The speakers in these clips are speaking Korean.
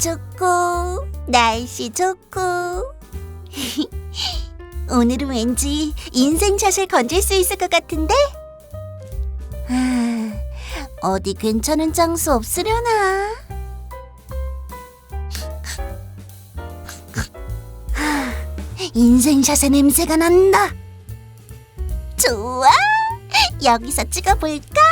좋고 날씨 좋고. 오늘은 왠지 인생샷을 건질 수 있을 것 같은데? 아, 어디 괜찮은 장소 없으려나? 하, 인생샷의 냄새가 난다. 좋아 여기서 찍어볼까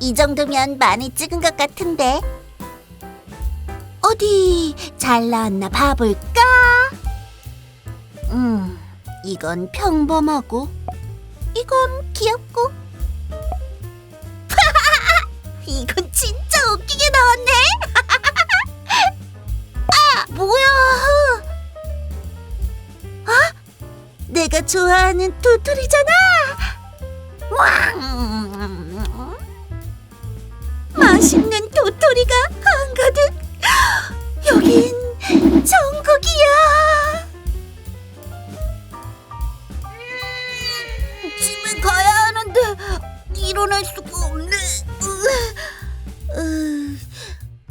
이 정도면 많이 찍은 것 같은데. 어디 잘 나왔나 봐볼까? 음, 이건 평범하고, 이건 귀엽고, 이건 진짜 웃기게 나왔네. 아, 뭐야? 아, 내가 좋아하는 도토리잖아. 왕. 천국이야. 집에 가야 하는데 일어날 수가 없네.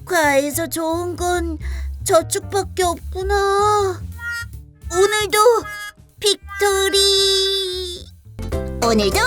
과에서 좋은 건 저축밖에 없구나. 오늘도 빅토리. 오늘도